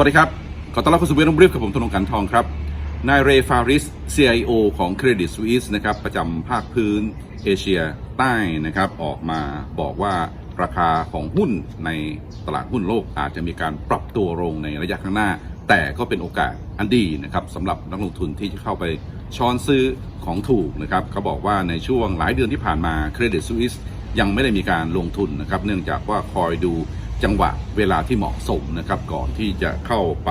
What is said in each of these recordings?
วัสดีครับ ขอต้อนรับเข้าสู่เวทีบริฟกับผมธนงกันทองครับ นายเรฟาริส CIO ของ Credit Suisse นะครับ ประจำภาคพื้นเอเชียใต้นะครับ ออกมาบอกว่าราคาของหุ้นในตลาดหุ้นโลกอาจจะมีการปรับตัวลงในระยะข้างหน้า แต่ก็เป็นโอกาสอันดีนะครับสำหรับนักลงทุนที่จะเข้าไปช้อนซื้อของถูกนะครับเขาบอกว่าในช่วงหลายเดือนที่ผ่านมา Credit Suisse ยังไม่ได้มีการลงทุนนะครับ เนื่องจากว่าคอยดู จังหวะเวลาที่เหมาะสมนะครับก่อนที่จะเข้าไป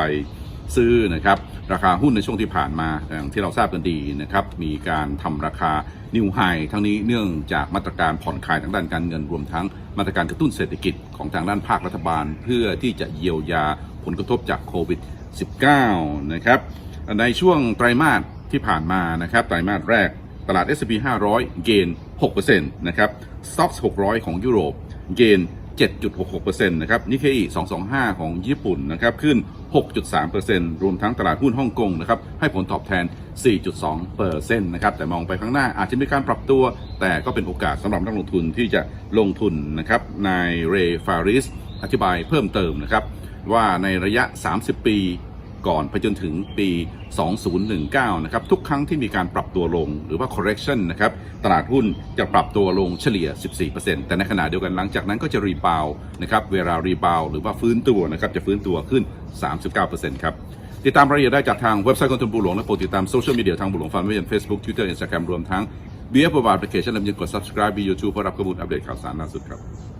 ซื้อนะครับราคาหุ้นในช่วงที่ผ่านมาอย่างที่เราทราบกันดีนะครับมีการทำราคานิวไฮทั้งนี้เนื่องจากมาตรการผ่อนคลายทางด้านการเงินรวมทั้งมาตรการกระตุ้นเศรษฐกิจของทางด้านภาครัฐบาล เพื่อที่จะเยียวยาผลกระทบจากโควิด 19 นะครับในช่วงไตรมาสที่ผ่านมานะครับไตรมาสแรกตลาด S&P 500 เกณฑ์6%นะครับ Stoxx 600 ของยุโรป เกณฑ์ 7.66%นะครับนิเคอี225 ของญี่ปุ่นนะครับขึ้น 6.3%รวมทั้งตลาดหุ้นฮ่องกงนะครับให้ผลตอบแทน 4.2%นะครับแต่มองไปข้างหน้าอาจจะมีการปรับตัว แต่ก็เป็นโอกาสสำหรับนักลงทุนที่จะลงทุนนะครับนายเรฟาริสอธิบายเพิ่มเติมนะครับว่าในระยะ 30 ปีก่อนไปจนถึงปี 2019 นะครับ ทุกครั้งที่มีการปรับตัวลงหรือว่า correction นะครับ ตลาดหุ้นจะปรับตัวลงเฉลี่ย 14%แต่ในขณะเดียวกันหลังจากนั้นก็จะรีบาวนะครับ เวลารีบาวหรือว่าฟื้นตัวนะครับ จะฟื้นตัวขึ้น 39%ครับ ติดตามรายละเอียดได้จากทางเว็บไซต์กองทุนบุหลวงและโปรดติดตามโซเชียลมีเดียทางบุหลวงฟันไม่ว่าจะ Facebook Twitter Instagram รวมทั้ง b บีเอฟบาร์แอปพลิเคชันและยังกด subscribe บี YouTube เพื่อรับข้อมูลอัปเดตข่าวสารล่าสุดครับ